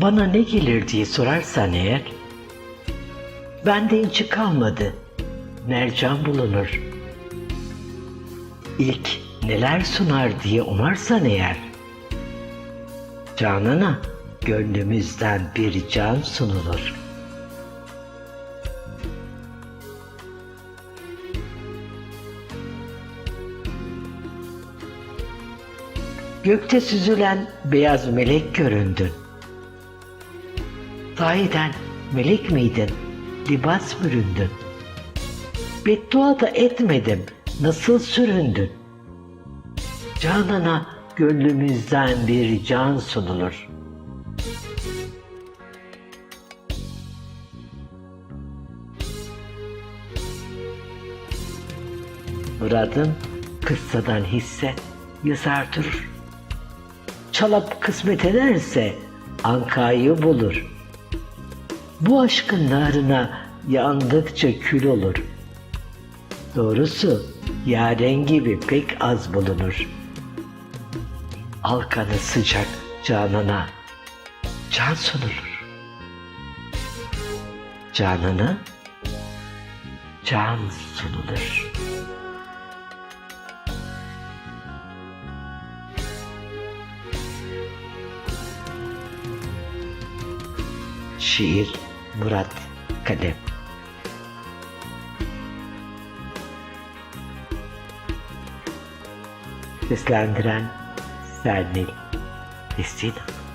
bana ne gelir diye sorarsan eğer, bende inci kalmadı, mercan bulunur. İlk neler sunar diye umarsan eğer, canana gönlümüzden bir can sunulur. Gökte süzülen beyaz melek göründün. Sahiden melek miydin? Libas büründün. Beddua da etmedim. Nasıl süründün? Canana gönlümüzden bir can sunulur. Muradın kıssadan hisse yazar durur. Çalap kısmet ederse ankayı bulur. Bu aşkın narına yandıkça kül olur. Doğrusu yaren gibi pek az bulunur. Alkanı sıcak canana can sunulur. Canana can sunulur. Şiir Murat Kadem. Seslendiren Sernil Destina